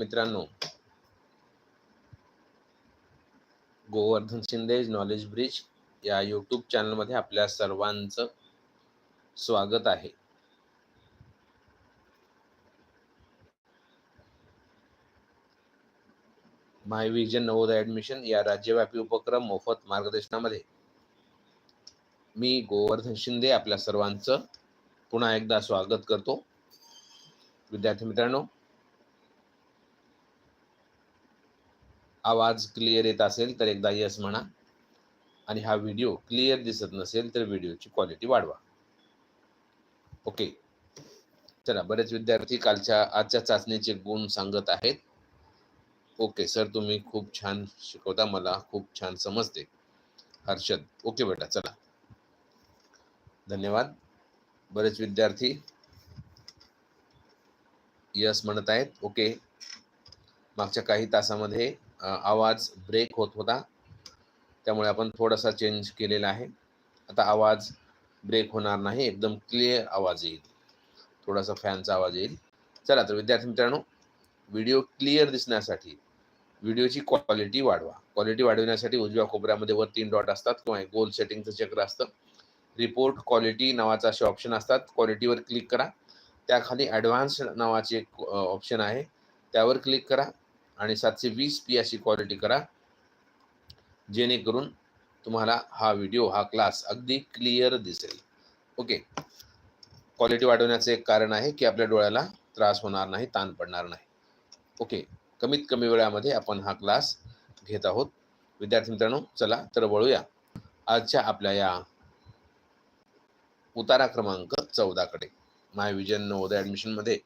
मित्रांनो Govardhan Shinde knowledge bridge या YouTube चॅनलमध्ये आपल्या सर्वांचं स्वागत आहे. माय विजन नवोदय ॲडमिशन या राज्यव्यापी उपक्रम मोफत मार्गदर्शनामध्ये मी गोवर्धन शिंदे आपल्या सर्वांचं पुन्हा एकदा स्वागत करतो. विद्यार्थी मित्रांनो आवाज क्लिअर येत असेल तर एकदा यस म्हणा. आणि हा व्हिडिओ क्लिअर दिसत नसेल तर व्हिडिओची क्वालिटी वाढवा. ओके चला बरेच विद्यार्थी कालच्या आजच्या चाचणीचे गुण सांगत आहेत. ओके सर तुम्ही खूप छान शिकवता. मला खूप छान समजते. हर्षद ओके बेटा चला. धन्यवाद. बरेच विद्यार्थी यस म्हणत आहेत. ओके मागच्या काही तासामध्ये आवाज ब्रेक होत होता. त्यामुळे आपण थोडासा चेंज केलेला आहे. आता आवाज ब्रेक होणार नाही. एकदम क्लिअर आवाज येईल. थोडासा फॅनचा आवाज येईल. चला तर विद्यार्थी मित्रांनो व्हिडिओ क्लिअर दिसण्यासाठी व्हिडिओची क्वालिटी वाढवा. क्वालिटी वाढवण्यासाठी उजव्या कोपऱ्यामध्ये वर तीन डॉट असतात किंवा गोल सेटिंगचं चक्र असतं. रिपोर्ट क्वालिटी नावाचा असे ऑप्शन असतात. क्वालिटीवर क्लिक करा. त्याखाली ॲडव्हान्स नावाचे एक ऑप्शन आहे. त्यावर क्लिक करा. आणि सातशे वीस पी अशी क्वालिटी करा. जेणेकरून तुम्हाला हा व्हिडिओ हा क्लास अगदी क्लिअर दिसेल. ओके क्वालिटी वाढवण्याचं एक कारण आहे की आपल्या डोळ्याला त्रास होणार नाही ताण पडणार नाही. ओके कमीत कमी वेळामध्ये आपण हा क्लास घेत आहोत. विद्यार्थी मित्रांनो चला तर वळूया. आजच्या आपल्या या उतारा क्रमांक चौदाकडे. माय विजन नवोदय ॲडमिशनमध्ये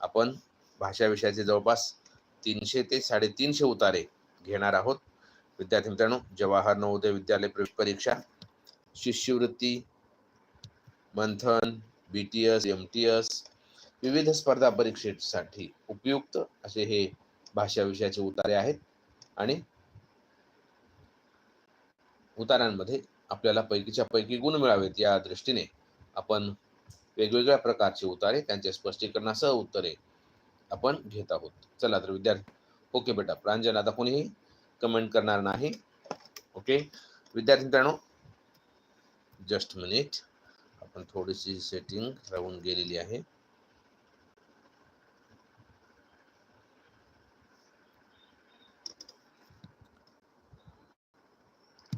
आपण भाषा विषयाचे जवळपास तीनशे ते साडेतीनशे उतारे घेणार आहोत. विद्यार्थी मित्रांनो जवाहर नवोदय विद्यालय प्रवेश परीक्षा शिष्यवृत्ती Manthan B T S M T S विविध स्पर्धा परीक्षेसाठी उपयुक्त असे हे भाषा विषयाचे उतारे आहेत. आणि उतारांमध्ये आपल्याला पैकीच्या पैकी गुण मिळावेत या दृष्टीने आपण वेगवेगळ्या प्रकारचे उतारे त्यांच्या स्पष्टीकरणासह उत्तरे आपण घेत आहोत. चला तर विद्यार्थी ओके बेटा. प्रांजल आता कोणीही कमेंट करणार नाही. ओके? विद्यार्थी मित्रांनो जस्ट मिनिट आपण थोडीशी सेटिंग राहून गेलेली आहे.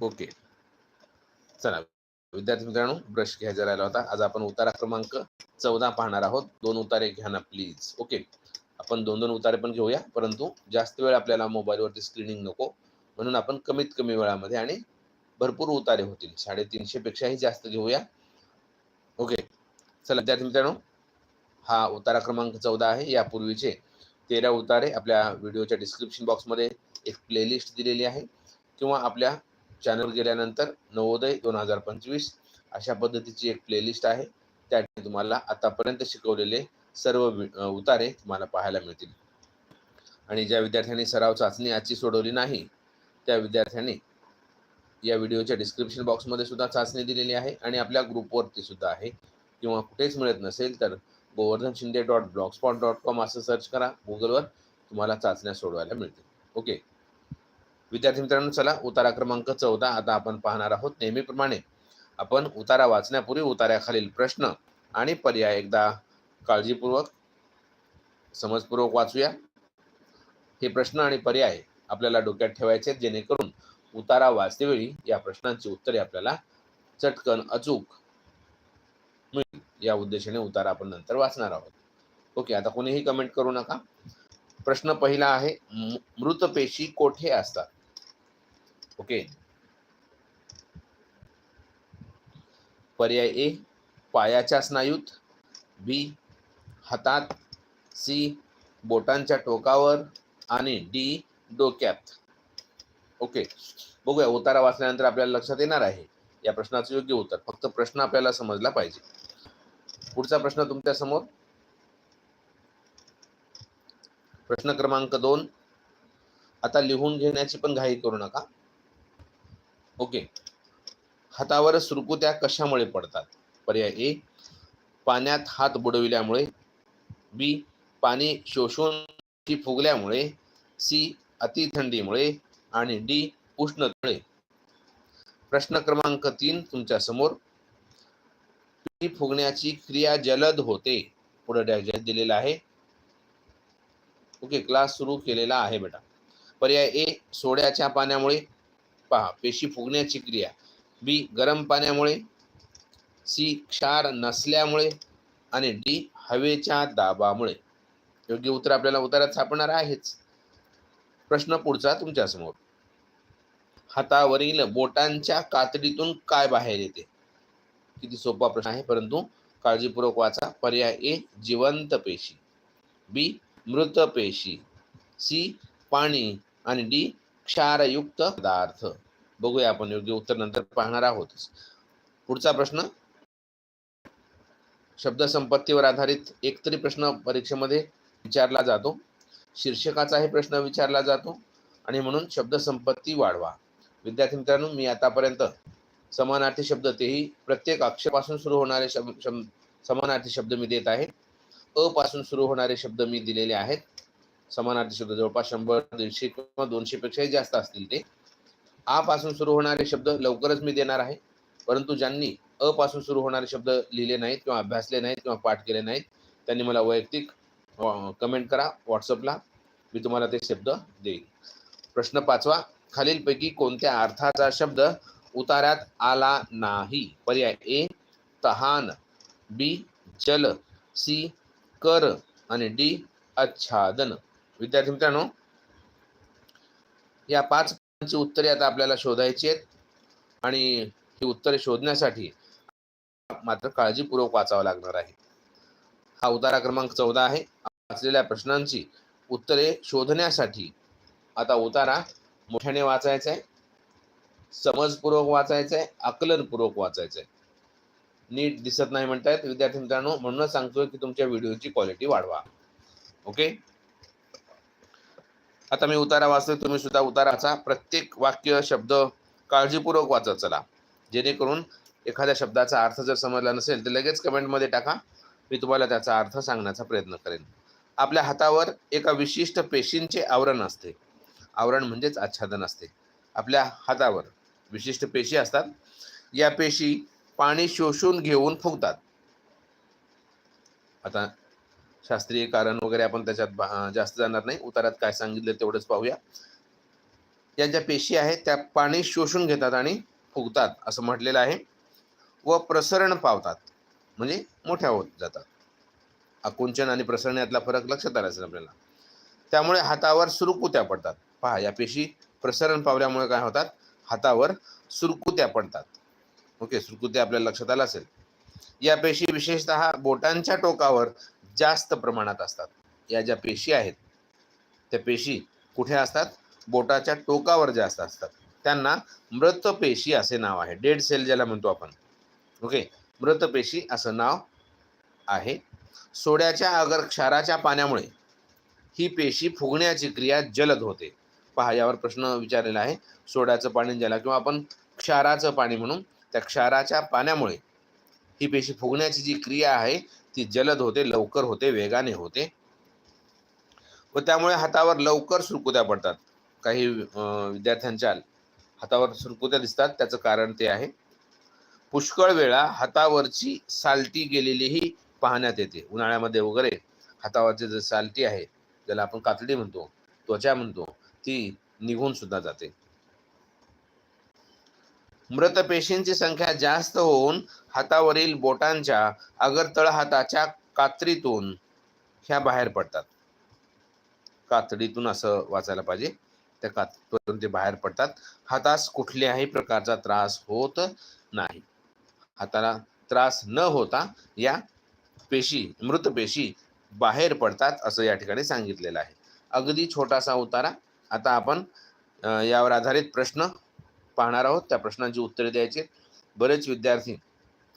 ओके. चला. विद्यार्थी मित्रांनो ब्रश घ्यायचा राहिला होता. आज आपण उतारा क्रमांक चौदा पाहणार आहोत. दोन उतारे घ्या ना प्लीज ओके? आपण दोन दोन उतारे पण घेऊया. परंतु जास्त वेळ आपल्याला मोबाईलवरती स्क्रीनिंग नको. म्हणून आपण कमीत कमी वेळामध्ये आणि भरपूर उतारे होतील. साडेतीनशे पेक्षाही जास्त घेऊया. ओके. चला विद्यार्थी मित्रांनो हा उतारा क्रमांक चौदा आहे. यापूर्वीचे तेरा उतारे आपल्या व्हिडिओच्या डिस्क्रिप्शन बॉक्समध्ये एक प्लेलिस्ट दिलेली आहे. किंवा आपल्या चॅनल गेल्यानंतर नवोदय दोन हजार पंचवीस अशा पद्धतीची एक प्लेलिस्ट आहे. त्या ठिकाणी तुम्हाला आतापर्यंत शिकवलेले सर्व उतारे तुम्हाला पाहायला मिळतील. आणि ज्या विद्यार्थ्यांनी सराव चाचणी आजची सोडवली नाही त्या विद्यार्थ्यांनी या व्हिडिओच्या डिस्क्रिप्शन बॉक्समध्ये सुद्धा चाचणी दिलेली आहे आणि आपल्या ग्रुपवरती सुद्धा आहे. किंवा कुठेच मिळत नसेल तर Govardhan Shinde dot blogspot dot com असं सर्च करा. गुगलवर तुम्हाला चाचण्या सोडवायला मिळतील. ओके. विद्यार्थी मित्रांनो चला उतारा क्रमांक चौदा आता आपण पाहणार आहोत. नेहमीप्रमाणे आपण उतारा वाचण्यापूर्वी उतार्याखालील प्रश्न आणि पर्याय एकदा काळजीपूर्वक समजपूर्वक वाचूया. हे प्रश्न आणि पर्याय आपल्याला डोक्यात ठेवायचे आहेत, जेणेकरून उतारा वाचतेवेळी या प्रश्नांची उत्तरे आपल्याला चटकन अचूक मिळतील. या उद्देशाने उतारा आपण नंतर वाचणार आहोत. ओके आता कोणीही कमेंट करू नका. प्रश्न पहिला आहे मृत पेशी कोठे असतात? ओके. पर्याय ए पायाच्या स्नायूत. बी हातात सी बोटांच्या टोकावर आणि डी डोक्यात. ओके बघूया उतारा वाचल्यानंतर आपल्याला लक्षात येणार आहे. या प्रश्नाचं योग्य उत्तर. फक्त प्रश्न आपल्याला समजला पाहिजे. पुढचा प्रश्न तुमच्यासमोर. प्रश्न क्रमांक दोन. आता लिहून घेण्याची पण घाई करू नका. ओके हातावर सुरकुत्या कशामुळे पडतात? पर्याय ए पाण्यात हात बुडविल्यामुळे. बी पाणी शोषून फुगल्यामुळे सी अतिथंडीमुळे आणि डी उष्णतेमुळे. प्रश्न क्रमांक तीन तुमच्यासमोर. फुगण्याची क्रिया जलद होते पुढे डॅश दिलेला आहे. ओके क्लास सुरू केलेला आहे बेटा. पर्याय ए सोड्याच्या पाण्यामुळे. पहा पेशी फुगण्याची क्रिया. बी गरम पाण्यामुळे. सी क्षार नसल्यामुळे. आणि डी हवेच्या दाबामुळे. योग्य उत्तर आपल्याला उत्तरात सापडणार आहेच. प्रश्न पुढचा तुमच्यासमोर. हातावरील बोटांच्या कातडीतून काय बाहेर येते? किती सोपा प्रश्न आहे परंतु काळजीपूर्वक वाचा. पर्याय ए जिवंत पेशी. बी मृत पेशी. सी पाणी. आणि डी क्षारयुक्त पदार्थ. बघूया आपण योग्य उत्तर नंतर पाहणार आहोतच. पुढचा प्रश्न शब्दसंपत्तीवर आधारित एक तरी प्रश्न परीक्षेमध्ये विचारला जातो. शीर्षकाचा हे प्रश्न विचारला जातो आणि म्हणून शब्दसंपत्ती वाढवा. विद्यार्थी मित्रांनो मी आतापर्यंत समानार्थी शब्द तेही प्रत्येक अक्षरापासून सुरू होणारे शब्द शब्द समानार्थी शब्द मी देत आहे. अ पासून सुरू होणारे शब्द मी दिलेले आहेत. समानार्थी शब्द जवळपास शंभर दीडशे किंवा दोनशे पेक्षाही जास्त असतील ते. आ पासून सुरू होणारे शब्द लवकरच मी देणार आहे. परंतु ज्यांनी अ पासून सुरू होणारे शब्द लिहिले नाहीत किंवा अभ्यासले नाहीत किंवा पाठ केले नाहीत. त्यांनी मला वैयक्तिक कमेंट करा व्हॉट्सअपला मी तुम्हाला ते शब्द देईल प्रश्न पाचवा. खालीलपैकी कोणत्या अर्थाचा शब्द उतार्यात आला नाही? पर्याय ए तहान बी जल सी कर आणि डी आच्छादन. विद्यार्थी मित्रांनो या पाच उत्तरे आता आपल्याला शोधायची आहेत. आणि ही उत्तरे शोधण्यासाठी मात्र काळजीपूर्वक वाचावं लागणार आहे. हा उतारा क्रमांक चौदा आहे. वाचलेल्या प्रश्नांची उत्तरे शोधण्यासाठी आता उतारा मोठ्याने वाचायचा आहे. समजपूर्वक वाचायचा आहे. आकलनपूर्वक वाचायचा आहे. नीट दिसत नाही म्हणतायत. विद्यार्थी मित्रांनो म्हणूनच सांगतोय की तुमच्या व्हिडिओची क्वालिटी वाढवा. ओके आता मी उतारा वाचतोय. तुम्ही सुद्धा उताराचा प्रत्येक वाक्य शब्द काळजीपूर्वक वाचत चला. जेणेकरून एखाद्या शब्दाचा अर्थ जर समजला नसेल तर लगेच कमेंटमध्ये टाका. मी तुम्हाला त्याचा अर्थ सांगण्याचा प्रयत्न करेन. आपल्या हातावर एका विशिष्ट पेशींचे आवरण असते. आवरण म्हणजेच आच्छादन असते. आपल्या हातावर विशिष्ट पेशी असतात. या पेशी पाणी शोषून घेऊन फुगतात. आता शास्त्रीय कारण वगैरे आपण त्याच्यात जास्त जाणार नाही. उतारात काय सांगितलं तेवढंच पाहूया. या ज्या पेशी आहेत त्या पाणी शोषून घेतात आणि फुगतात असं म्हटलेलं आहे. व प्रसरण पावतात. म्हणजे मोठ्या होत जातात. आकुंचन आणि प्रसरण यातला फरक लक्षात आला असेल आपल्याला. त्यामुळे हातावर सुरकुत्या पडतात. पहा या पेशी प्रसरण पावल्यामुळे काय होतात? हातावर सुरकुत्या पडतात. ओके सुरकुत्या आपल्याला लक्षात आलं असेल. या पेशी विशेषतः बोटांच्या टोकावर जास्त प्रमाणात असतात. या ज्या पेशी आहेत त्या पेशी कुठे असतात? बोटाच्या टोकावर जास्त असतात. त्यांना मृत पेशी असे नाव आहे. डेड सेल ज्याला म्हणतो आपण. ओके. मृतपेशी असं नाव आहे. सोड्याच्या अगर क्षाराच्या पाण्यामुळे ही पेशी फुगण्याची क्रिया जलद होते. पहा यावर प्रश्न विचारलेला आहे. सोड्याचं पाणी ज्याला किंवा आपण क्षाराचं पाणी म्हणून त्या क्षाराच्या पाण्यामुळे ही पेशी फुगण्याची जी क्रिया आहे ती जलद होते लवकर होते वेगाने होते. व त्यामुळे हातावर लवकर सुरकुत्या पडतात. काही विद्यार्थ्यांच्या हातावर सुरकुत्या दिसतात. त्याचं कारण ते आहे. पुष्कळ वेळा हातावरची सालटी गेलेलीही पाहण्यात येते. उन्हाळ्यामध्ये वगैरे हातावरची जे सालटी आहे ज्याला आपण कातडी म्हणतो त्वचा म्हणतो ती निघून सुद्धा जाते. मृत पेशींची संख्या जास्त होऊन हातावरील बोटांच्या अगर तळहाताच्या कात्रीतून ह्या बाहेर पडतात. कातडीतून असं वाचायला पाहिजे. त्या कातडीतून ते बाहेर पडतात. हातास कुठल्याही प्रकारचा त्रास होत नाही. हाताला त्रास न होता या पेशी मृत पेशी बाहेर पडतात असं या ठिकाणी सांगितलेलं आहे. अगदी छोटासा उतारा. आता आपण यावर आधारित प्रश्न पाहणार आहोत. त्या प्रश्नांची उत्तरे द्यायचे बरेच विद्यार्थी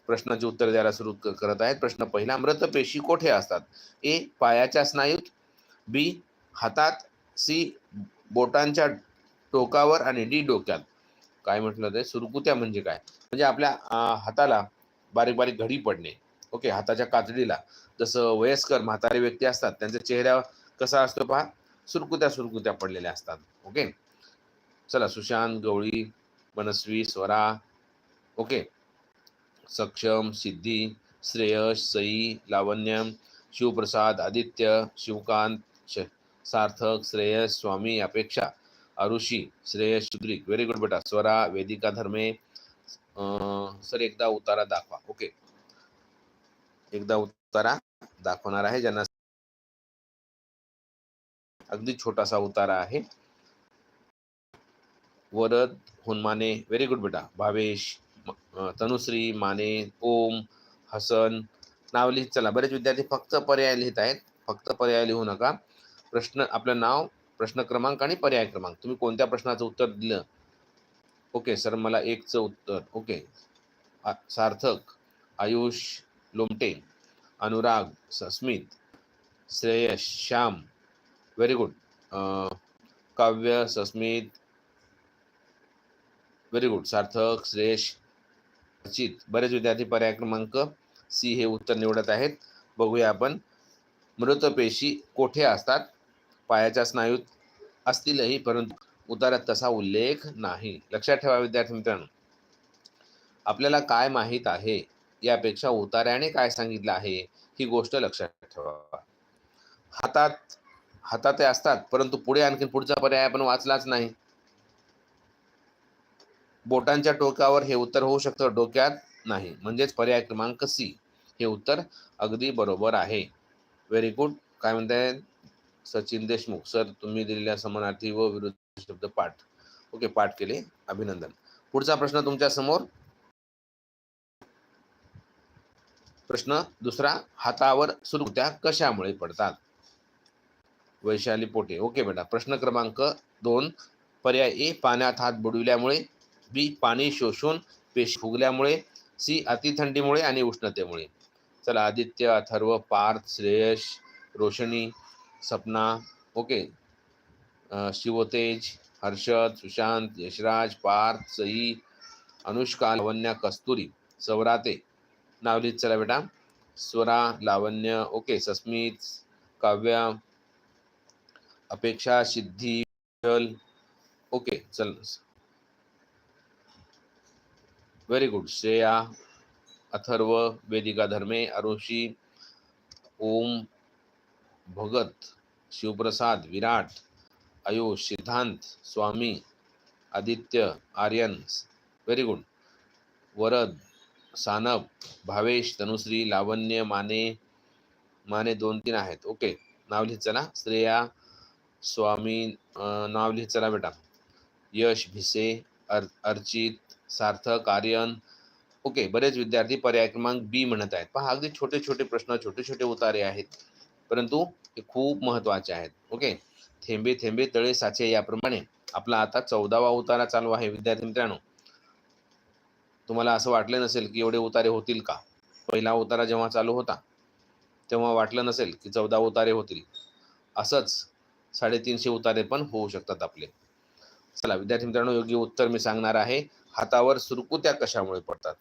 प्रश्नाची उत्तरे द्यायला सुरू करत आहेत. प्रश्न पहिला मृत पेशी कोठे असतात? ए पायाच्या स्नायूत बी हातात सी बोटांच्या टोकावर आणि डी डोक्यात. काय म्हटलं ते? सुरकुत्या म्हणजे काय? म्हणजे आपल्या हाताला बारीक बारीक घडी पडणे. ओके हाताच्या कातडीला. जसं वयस्कर म्हातारे व्यक्ती असतात त्यांच्या चेहऱ्यावर कसा असतो पहा? सुरकुत्या सुरकुत्या पडलेल्या असतात. ओके? चला सुशांत गवळी मनस्वी स्वरा. ओके? सक्षम सिद्धी श्रेयश सई लावण्य शिवप्रसाद आदित्य शिवकांत श- सार्थक श्रेयस स्वामी अपेक्षा. आरुषी श्रेयस शुद्रिक व्हेरी गुड बेटा स्वरा वेदिका धर्मे अं, सर एकदा उतारा दाखवा ओके एकदा उतारा दाखवणार आहे ज्यांना अगदी छोटासा उतारा आहे. वरद हुनमाने व्हेरी गुड बेटा भावेश तनुश्री माने ओम हसन नाव लिहित चला बरेच विद्यार्थी फक्त पर्याय लिहित आहेत फक्त पर्याय लिहू नका. प्रश्न आपलं नाव प्रश्न क्रमांक आणि पर्याय क्रमांक. तुम्ही कोणत्या प्रश्नाचं उत्तर दिलं? ओके सर मला एकचं उत्तर. ओके. आ- Sarthak Ayush Lomte Anurag Sasmit Shreyash Shyam. Very good Kavya Sasmit very good Sarthak Shreyash Achit. बरेच विद्यार्थी पर्याय क्रमांक सी हे उत्तर निवडत आहेत. बघूया आपण. मृतपेशी कोठे असतात? पायाच्या स्नायूत असतीलही परंतु उतारात तसा उल्लेख नाही. लक्षात ठेवा विद्यार्थी मित्रांनो. आपल्याला काय माहीत आहे? यापेक्षा उतार्याने काय सांगितलं आहे? ही गोष्ट लक्षात ठेवा. हातात हातात ते असतात परंतु पुढे आणखी पुढचा पर्याय आपण वाचलाच नाही. बोटांच्या टोकावर हे उत्तर होऊ शकतं डोक्यात नाही. म्हणजेच पर्याय क्रमांक सी. हे उत्तर अगदी बरोबर आहे. व्हेरी गुड काय म्हणताय? सचिन देशमुख सर तुम्ही दिलेल्या समानार्थी व विरुद्ध शब्द पाठ. ओके पाठ केले. अभिनंदन. पुढचा प्रश्न तुमच्यासमोर. प्रश्न दुसरा हातावर सुरकुत्या कशामुळे पडतात? वैशाली पोटे. ओके बेटा प्रश्न क्रमांक दोन पर्याय ए पाण्यात हात बुडविल्यामुळे बी पाणी शोषून पेशी फुगल्यामुळे सी अतिथंडीमुळे आणि उष्णतेमुळे. चला आदित्य अथर्व पार्थ श्रेयश रोशनी सपना ओके. शिवतेज हर्षद सुशांत यशराज पार्थ सई अनुष्का लावण्य कस्तुरी सवराते नाव लिहित चला बेटा. स्वरा लावण्य ओके. सस्मित काव्या अपेक्षा सिद्धी ओके चल. Very good Shreya Atharva Vedika Dharme Arushi Om Bhagat Shivprasad Virat Ayush Siddhant Swami Aditya Aryan very good Varad Sanap Bhavesh Tanushree Lavanya Mane Mane दोन तीन आहेत. ओके नाव लिहित चला. श्रेया स्वामी नाव लिहित चला बेटा. यश भिसे अर अर्चित सार्थक आर्यन. ओके बरेच विद्यार्थी पर्याय क्रमांक बी म्हणत आहेत. पहा अगदी छोटे छोटे प्रश्न छोटे छोटे उतारे आहेत. परंतु हे खूप महत्त्वाचे आहेत. ओके थेंबे थेंबे तळे साचे याप्रमाणे आपला आता चौदावा उतारा चालू आहे विद्यार्थी मित्रांनो. तुम्हाला असं वाटलं नसेल की एवढे उतारे होतील का? पहिला उतारा जेव्हा चालू होता तेव्हा वाटलं नसेल की चौदा उतारे होतील. असंच साडेतीनशे उतारे पण होऊ शकतात आपले. चला विद्यार्थी मित्रांनो योग्य उत्तर मी सांगणार आहे. हातावर सुरकुत्या कशामुळे पडतात?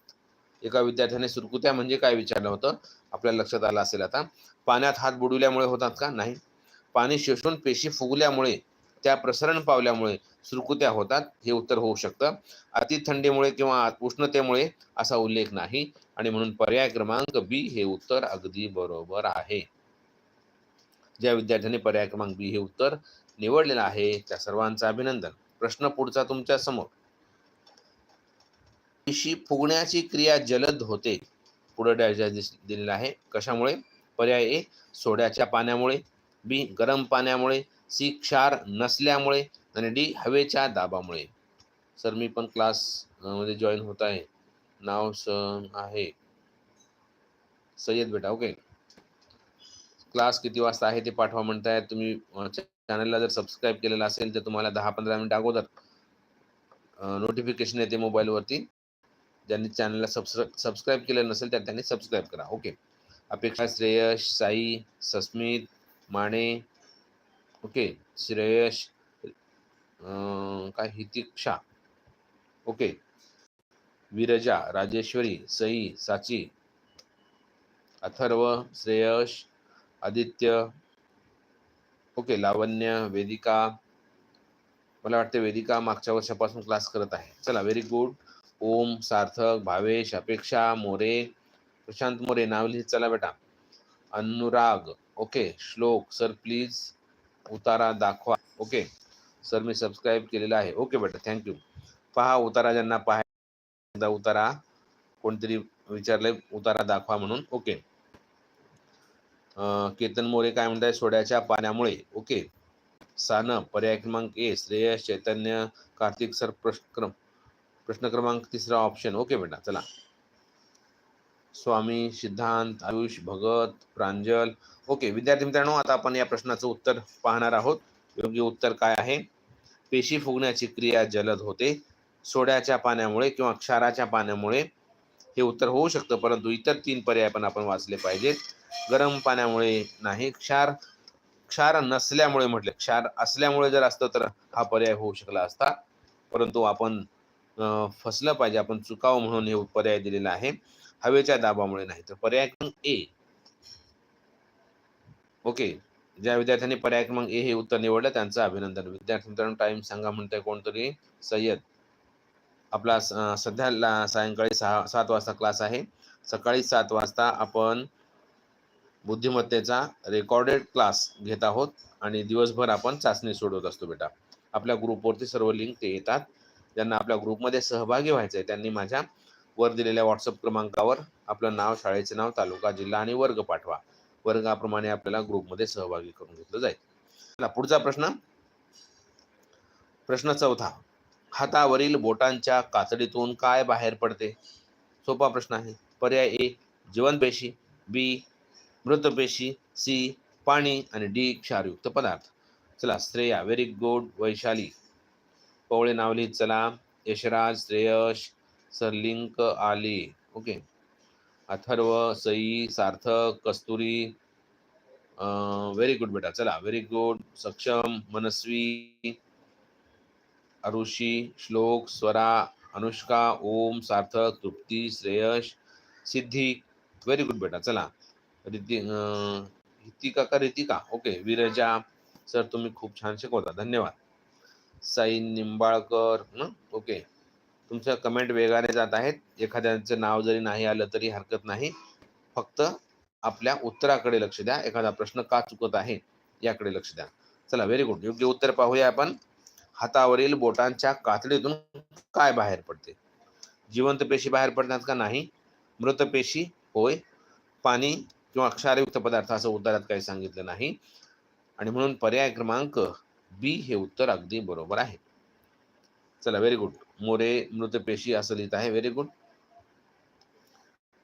एका विद्यार्थ्याने सुरकुत्या म्हणजे काय विचारलं होतं? आपल्याला लक्षात आलं असेल आता. पाण्यात हात बुडविल्यामुळे होतात का? नाही. पाणी शोषून पेशी फुगल्यामुळे त्या प्रसरण पावल्यामुळे सुरकुत्या होतात हे उत्तर होऊ शकतं. अति थंडीमुळे किंवा उष्णतेमुळे असा उल्लेख नाही. आणि म्हणून पर्याय क्रमांक बी हे उत्तर अगदी बरोबर आहे. ज्या विद्यार्थ्यांनी पर्याय क्रमांक बी हे उत्तर निवडलेलं आहे त्या सर्वांचं अभिनंदन. प्रश्न पुढचा तुमच्यासमोर. पेशी फुगण्याची क्रिया जलद होते. पुढे डॅश दिलेला आहे. कशामुळे? पर्याय ए सोड्याच्या पाण्यामुळे बी गरम पाण्यामुळे सी क्षार नसल्यामुळे आणि डी हवेच्या दाबामुळे. सर मी पण क्लासमध्ये जॉईन होत आहे. नाव स आहे. सय्यद बेटा ओके क्लास किती वाजता आहे ते पाठवा म्हणताय. तुम्ही चॅनलला जर सबस्क्राईब केलेलं असेल तर तुम्हाला दहा पंधरा मिनिट अगोदर नोटिफिकेशन येते मोबाईलवरती ज्यांनी चॅनलला सबस्क्र सबस्क्राईब केलं नसेल तर त्यांनी सबस्क्राईब करा. ओके अपेक्षा श्रेयश साई सस्मित माने ओके श्रेयश काय हितिक्षा ओके विरजा राजेश्वरी सई साची अथर्व श्रेयश आदित्य. ओके लावण्य वेदिका. मला वाटते वेदिका मागच्या वर्षापासून क्लास करत आहे. चला व्हेरी गुड ओम सार्थक भावेश अपेक्षा मोरे प्रशांत मोरे नाव लिहित चला बेटा. Anurag okay Shlok sir please उतारा दाखवा. ओके सर मी सबस्क्राईब केलेला आहे. ओके बेटा थँक्यू पहा उतारा ज्यांना पाहायचा उतारा कोणतरी विचारले उतारा दाखवा म्हणून. ओके. केतन मोरे काय म्हणताय? सोड्याच्या पाण्यामुळे. ओके. सान पर्याय क्रमांक ए श्रेयस चैतन्य कार्तिक सर प्रश्न प्रश्न क्रमांक तिसरा ऑप्शन ओके बेटा चला. स्वामी सिद्धांत आयुष भगत प्रांजल. ओके विद्यार्थी मित्रांनो आता आपण या प्रश्नाचं उत्तर पाहणार आहोत. योग्य उत्तर काय आहे? पेशी फुगण्याची क्रिया जलद होते. सोड्याच्या पाण्यामुळे किंवा क्षाराच्या पाण्यामुळे हे उत्तर होऊ शकतं परंतु इतर तीन पर्याय पण आपण वाचले पाहिजेत. गरम पाण्यामुळे नाही क्षार क्षार नसल्यामुळे म्हटले. क्षार असल्यामुळे जर असतं तर हा पर्याय होऊ शकला असता. परंतु आपण फसलं पाहिजे आपण चुकावं म्हणून हे पर्याय दिलेला आहे. हवेच्या दाबामुळे नाही तर पर्याय क्रमांक ए. ओके. ज्या विद्यार्थ्यांनी पर्याय क्रमांक ए हे उत्तर निवडलं त्यांचं अभिनंदन. विद्यार्थी मित्रांनो टाइम सांगा म्हणतंय कोणतरी. सय्यद. आपला सध्या सायंकाळी सहा सात वाजता क्लास आहे. सकाळी सात वाजता आपण बुद्धिमत्तेचा रेकॉर्डेड क्लास घेत आहोत आणि दिवसभर आपण चाचणी सोडवत असतो बेटा. आपल्या ग्रुपवरती सर्व लिंक ते येतात. ज्यांना आपल्या ग्रुपमध्ये सहभागी व्हायचं आहे त्यांनी माझ्या वर दिलेल्या व्हॉट्सअप क्रमांकावर आपलं नाव शाळेचे नाव तालुका जिल्हा आणि वर्ग पाठवा. वर्गाप्रमाणे आपल्याला ग्रुपमध्ये सहभागी करून घेतलं जाईल. चला, पुढचा प्रश्न. प्रश्न चौथा. हातावरील बोटांच्या कातडीतून काय बाहेर पडते? सोपा प्रश्न आहे. पर्याय ए जीवनपेशी बी मृतपेशी सी पाणी आणि डी क्षारयुक्त पदार्थ. चला श्रेया व्हेरी गुड वैशाली. पवळे नाव लिहित चला. यशराज श्रेयश सरलिंक आली. Okay. Atharva Sai Sarthak Kasturi. Very good बेटा चला. Very good Saksham Manasvi. Arushi Shlok Swara Anushka Om Sarthak Trupti Shreyash Siddhi. Very good बेटा चला. रिती रितिका का रितिका? ओके विरजा. सर तुम्ही खूप छान शिकवता. धन्यवाद. साई निंबाळकर ओके. तुमच्या कमेंट वेगाने जात आहेत. एखाद्याचं नाव जरी नाही आलं तरी हरकत नाही. फक्त आपल्या उत्तराकडे लक्ष द्या. एखादा प्रश्न का चुकत आहे याकडे लक्ष द्या. चला व्हेरी गुड योग्य उत्तर पाहूया आपण. हातावरील बोटांच्या कातडीतून काय बाहेर पडते? जिवंत पेशी बाहेर पडतात का नाही? मृत पेशी होय. पाणी किंवा क्षारयुक्त पदार्थ असं उत्तरात काही सांगितलं नाही. आणि म्हणून पर्याय क्रमांक बी हे उत्तर अगदी बरोबर आहे. चला व्हेरी गुड मोरे मृत पेशी असं लिहित आहे. व्हेरी गुड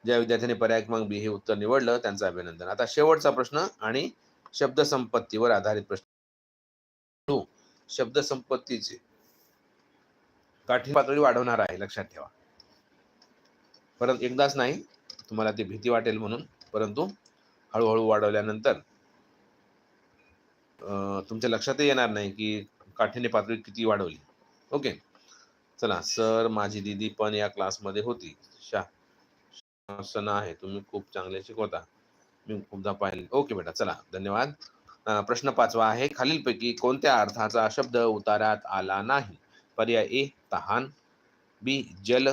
ज्या विद्यार्थ्यांनी पर्याय क्रमांक बी हे उत्तर निवडलं त्यांचं अभिनंदन. आता शेवटचा प्रश्न आणि शब्दसंपत्तीवर आधारित प्रश्न. शब्दसंपत्तीचे काठी पातळी वाढवणार आहे लक्षात ठेवा. परंतु एकदाच नाही तुम्हाला ती भीती वाटेल म्हणून. परंतु हळूहळू वाढवल्यानंतर तुमच्या लक्षातही येणार नाही की काठीने पातळी किती वाढवली. ओके. चला सर माझी दिदी पण या क्लासमध्ये होती. शा सना आहे. तुम्ही खूप चांगले शिकवता. मी खूपदा पाहिले. ओके बेटा चला धन्यवाद. प्रश्न पाचवा आहे. खालीलपैकी कोणत्या अर्थाचा शब्द उतारात आला नाही? पर्याय ए तहान बी जल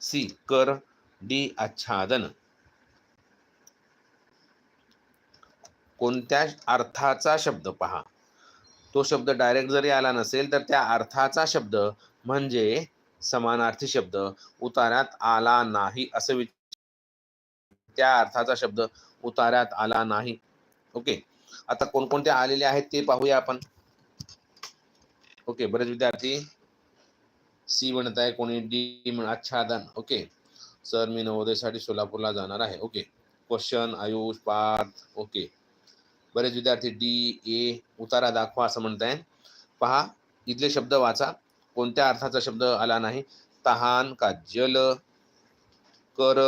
सी कर डी आच्छादन. कोणत्या अर्थाचा शब्द पहा. तो शब्द डायरेक्ट जरी आला नसेल तर त्या अर्थाचा शब्द म्हणजे समानार्थी शब्द. उतारात आला नाही असं विच त्या अर्थाचा शब्द उतारात आला नाही. ओके? आता कोणकोणते आलेले आहेत ते पाहूया आपण. ओके बरेच विद्यार्थी सी म्हणत आहे कोणी डी म्हण आच्छादन ओके. सर मी नवोदयसाठी सोलापूरला जाणार आहे. Okay. Question Ayush Parth. Okay. बरेच विद्यार्थी डी ए उतारा दाखवा असं म्हणताय. पहा इथले शब्द वाचा. कोणत्या अर्थाचा शब्द आला नाही? तहान का जल कर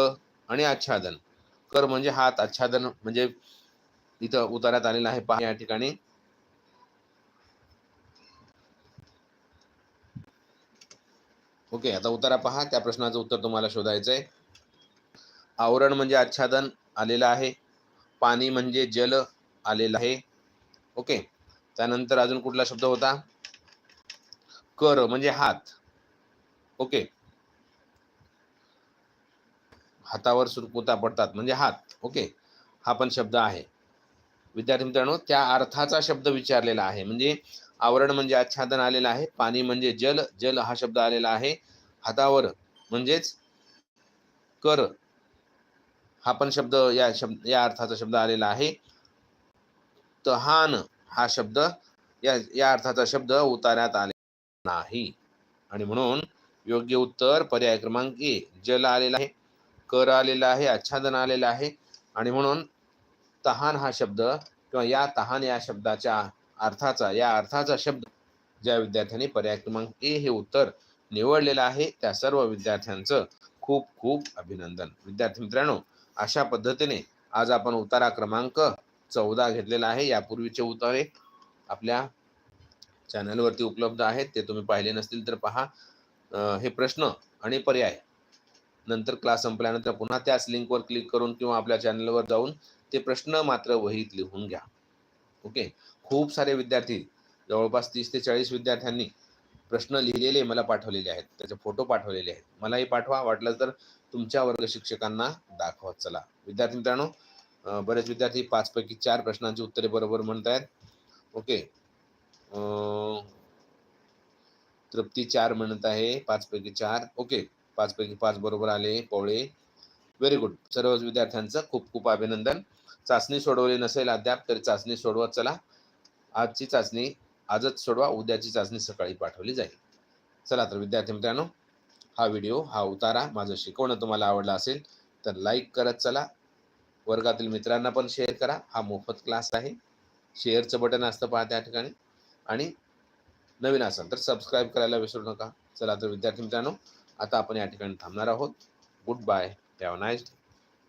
आणि आच्छादन. कर म्हणजे हात आच्छादन म्हणजे इथं उतारात आलेला आहे. पहा या ठिकाणी. ओके आता उतारा पहा. त्या प्रश्नाचं उत्तर तुम्हाला शोधायचं आहे आवरण म्हणजे आच्छादन आलेलं आहे. पाणी म्हणजे जल आलेला आहे. ओके. त्यानंतर अजून कुठला शब्द होता? कर म्हणजे हात. ओके. हातावर सुरकुता पडतात म्हणजे हात. ओके. हा पण शब्द आहे. विद्यार्थी मित्रांनो त्या अर्थाचा शब्द विचारलेला आहे. म्हणजे आवरण म्हणजे आच्छादन आलेलं आहे पाणी म्हणजे जल जल हा शब्द आलेला आहे. हातावर म्हणजेच कर. हा पण शब्द या शब्द या अर्थाचा शब्द आलेला आहे. तहान हा शब्द या या अर्थाचा शब्द उतारण्यात आले नाही. आणि म्हणून योग्य उत्तर पर्याय क्रमांक ए जल आलेला आहे कर आलेला आहे आच्छादन आलेला आहे. आणि म्हणून तहान हा शब्द किंवा या तहान या शब्दाच्या अर्थाचा या अर्थाचा शब्द ज्या विद्यार्थ्यांनी पर्याय क्रमांक ए हे उत्तर निवडलेलं आहे त्या सर्व विद्यार्थ्यांचं खूप खूप अभिनंदन. विद्यार्थी मित्रांनो अशा पद्धतीने आज आपण उतारा क्रमांक चौदा घेतलेला आहे. यापूर्वीचे उतारे आपल्या चॅनलवरती उपलब्ध आहेत. ते तुम्ही पाहिले नसतील तर पहा. हे प्रश्न आणि पर्याय. नंतर क्लास संपल्यानंतर पुन्हा त्याच लिंकवर क्लिक करून किंवा आपल्या चॅनलवर जाऊन ते प्रश्न मात्र वहीत लिहून घ्या. ओके खूप सारे विद्यार्थी जवळपास तीस ते चाळीस विद्यार्थ्यांनी प्रश्न लिहिलेले मला पाठवलेले आहेत. त्याचे फोटो पाठवलेले आहेत. मलाही पाठवा. वाटलं तर तुमच्या वर्ग शिक्षकांना दाखवत चला. विद्यार्थी मित्रांनो बरेच विद्यार्थी पाच पैकी चार प्रश्नांची उत्तरे बरोबर म्हणत आहेत ओके तृप्ती चार म्हणत आहे पाच पैकी चार. ओके. पाच पैकी पाच बरोबर आले पोळे व्हेरी गुड सर्व विद्यार्थ्यांचं खूप खूप अभिनंदन. चाचणी सोडवली नसेल अद्याप तरी चाचणी सोडवत चला. आजची चाचणी आजच सोडवा. उद्याची चाचणी सकाळी पाठवली जाईल. चला तर विद्यार्थी मित्रांनो हा व्हिडिओ हा उतारा. माझं शिकवणं तुम्हाला आवडला असेल तर लाईक करत चला. वर्गातील मित्रांना पण शेअर करा. हा मोफत क्लास आहे. शेअरचं बटन असतं पहा त्या ठिकाणी. आणि नवीन असाल तर सबस्क्राईब करायला विसरू नका. चला तर विद्यार्थी मित्रांनो आता आपण या ठिकाणी थांबणार आहोत. Good bye have nice